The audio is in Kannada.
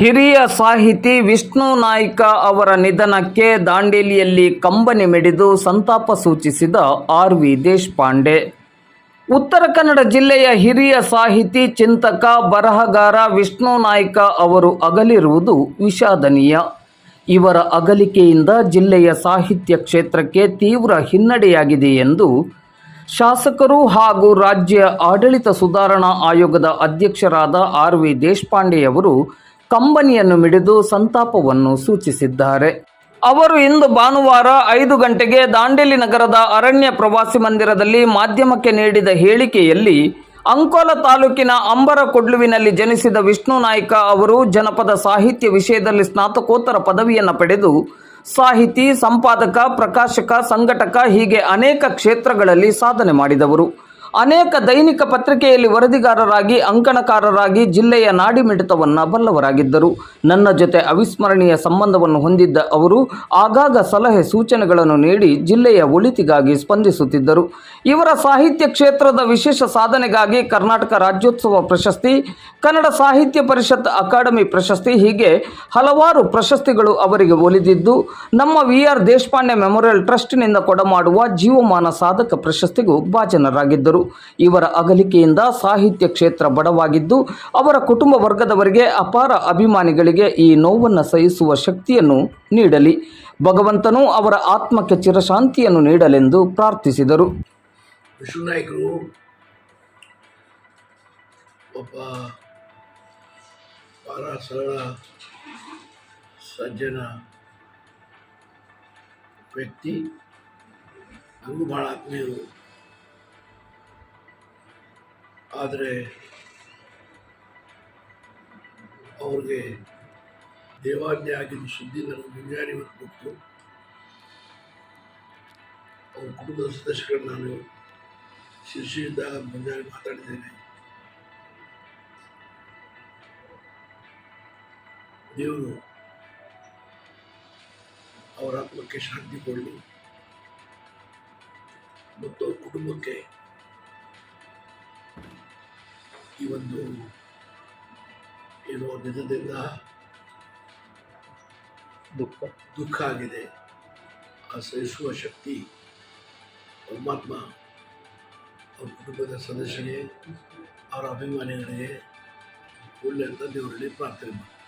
ಹಿರಿಯ ಸಾಹಿತಿ ವಿಷ್ಣು ನಾಯ್ಕ ಅವರ ನಿಧನಕ್ಕೆ ದಾಂಡೇಲಿಯಲ್ಲಿ ಕಂಬನಿ ಮಿಡಿದು ಸಂತಾಪ ಸೂಚಿಸಿದ ಆರ್ ವಿ ದೇಶಪಾಂಡೆ. ಉತ್ತರ ಕನ್ನಡ ಜಿಲ್ಲೆಯ ಹಿರಿಯ ಸಾಹಿತಿ ಚಿಂತಕ ಬರಹಗಾರ ವಿಷ್ಣು ನಾಯ್ಕ ಅವರು ಅಗಲಿರುವುದು ವಿಷಾದನೀಯ. ಇವರ ಅಗಲಿಕೆಯಿಂದ ಜಿಲ್ಲೆಯ ಸಾಹಿತ್ಯ ಕ್ಷೇತ್ರಕ್ಕೆ ತೀವ್ರ ಹಿನ್ನಡೆಯಾಗಿದೆ ಎಂದು ಶಾಸಕರು ಹಾಗೂ ರಾಜ್ಯ ಆಡಳಿತ ಸುಧಾರಣಾ ಆಯೋಗದ ಅಧ್ಯಕ್ಷರಾದ ಆರ್ ವಿ ದೇಶಪಾಂಡೆಯವರು ಕಂಬನಿಯನ್ನು ಮಿಡಿದು ಸಂತಾಪವನ್ನು ಸೂಚಿಸಿದ್ದಾರೆ. ಅವರು ಇಂದು ಭಾನುವಾರ ಐದು ಗಂಟೆಗೆ ದಾಂಡೇಲಿ ನಗರದ ಅರಣ್ಯ ಪ್ರವಾಸಿ ಮಂದಿರದಲ್ಲಿ ಮಾಧ್ಯಮಕ್ಕೆ ನೀಡಿದ ಹೇಳಿಕೆಯಲ್ಲಿ ಅಂಕೋಲ ತಾಲೂಕಿನ ಅಂಬರ ಕೊಡ್ಲುವಿನಲ್ಲಿ ಜನಿಸಿದ ವಿಷ್ಣು ನಾಯ್ಕ ಅವರು ಜನಪದ ಸಾಹಿತ್ಯ ವಿಷಯದಲ್ಲಿ ಸ್ನಾತಕೋತ್ತರ ಪದವಿಯನ್ನು ಪಡೆದು ಸಾಹಿತಿ, ಸಂಪಾದಕ, ಪ್ರಕಾಶಕ, ಸಂಘಟಕ ಹೀಗೆ ಅನೇಕ ಕ್ಷೇತ್ರಗಳಲ್ಲಿ ಸಾಧನೆ ಮಾಡಿದವರು. ಅನೇಕ ದೈನಿಕ ಪತ್ರಿಕೆಯಲ್ಲಿ ವರದಿಗಾರರಾಗಿ, ಅಂಕಣಕಾರರಾಗಿ, ಜಿಲ್ಲೆಯ ನಾಡಿಮಿಡಿತವನ್ನು ಬಲ್ಲವರಾಗಿದ್ದರು. ನನ್ನ ಜೊತೆ ಅವಿಸ್ಮರಣೀಯ ಸಂಬಂಧವನ್ನು ಹೊಂದಿದ್ದ ಅವರು ಆಗಾಗ ಸಲಹೆ ಸೂಚನೆಗಳನ್ನು ನೀಡಿ ಜಿಲ್ಲೆಯ ಒಳಿತಿಗಾಗಿ ಸ್ಪಂದಿಸುತ್ತಿದ್ದರು. ಇವರ ಸಾಹಿತ್ಯ ಕ್ಷೇತ್ರದ ವಿಶೇಷ ಸಾಧನೆಗಾಗಿ ಕರ್ನಾಟಕ ರಾಜ್ಯೋತ್ಸವ ಪ್ರಶಸ್ತಿ, ಕನ್ನಡ ಸಾಹಿತ್ಯ ಪರಿಷತ್ ಅಕಾಡೆಮಿ ಪ್ರಶಸ್ತಿ, ಹೀಗೆ ಹಲವಾರು ಪ್ರಶಸ್ತಿಗಳು ಅವರಿಗೆ ಒಲಿದಿದ್ದು, ನಮ್ಮ ವಿ ಆರ್ ದೇಶಪಾಂಡೆ ಮೆಮೋರಿಯಲ್ ಟ್ರಸ್ಟ್ನಿಂದ ಕೊಡಮಾಡುವ ಜೀವಮಾನ ಸಾಧಕ ಪ್ರಶಸ್ತಿಗೂ ಭಾಜನರಾಗಿದ್ದರು. ಇವರ ಅಗಲಿಕೆಯಿಂದ ಸಾಹಿತ್ಯ ಕ್ಷೇತ್ರ ಬಡವಾಗಿದ್ದು, ಅವರ ಕುಟುಂಬ ವರ್ಗದವರಿಗೆ ಅಪಾರ ಅಭಿಮಾನಿಗಳಿಗೆ ಈ ನೋವನ್ನು ಸಹಿಸುವ ಶಕ್ತಿಯನ್ನು ನೀಡಲಿ. ಭಗವಂತನು ಅವರ ಆತ್ಮಕ್ಕೆ ಚಿರಶಾಂತಿಯನ್ನು ನೀಡಲೆಂದು ಪ್ರಾರ್ಥಿಸಿದರು. ಸಜ್ಜನ ವ್ಯಕ್ತಿ. ನನಗೂ ಭಾಳ ಆತ್ಮೀಯರು. ಆದರೆ ಅವ್ರಿಗೆ ದೇವಾಜ್ಞೆ ಆಗಿದ್ದ ಸುದ್ದಿ ನನಗೆ ಮುಂಜಾನೆ ಇವತ್ತು ಕೊಟ್ಟು ಅವ್ರ ಕುಟುಂಬದ ಸದಸ್ಯರನ್ನು ನಾನು ಶಿರ್ಷಿಯಿಂದ ಮುಂಜಾನೆ ಮಾತಾಡಿದ್ದೇನೆ. ದೇವರು ಅವರ ಆತ್ಮಕ್ಕೆ ಶಾಂತಿ ಕೊಡಲಿ. ಮತ್ತು ಕುಟುಂಬಕ್ಕೆ ಈ ಒಂದು ಏನೋ ನಿಜದಿಂದ ದುಃಖ. ದುಃಖ ಆಗಿದೆ. ಆ ಸಹಿಸುವ ಶಕ್ತಿ ಪರಮಾತ್ಮ ಅವ್ರ ಕುಟುಂಬದ ಸದಸ್ಯರಿಗೆ ಅವರ ಅಭಿಮಾನಿಗಳಿಗೆ ಒಳ್ಳೆ ಅಂತ ದೇವರಲ್ಲಿ ಪ್ರಾರ್ಥನೆ ಮಾಡ್ತೀನಿ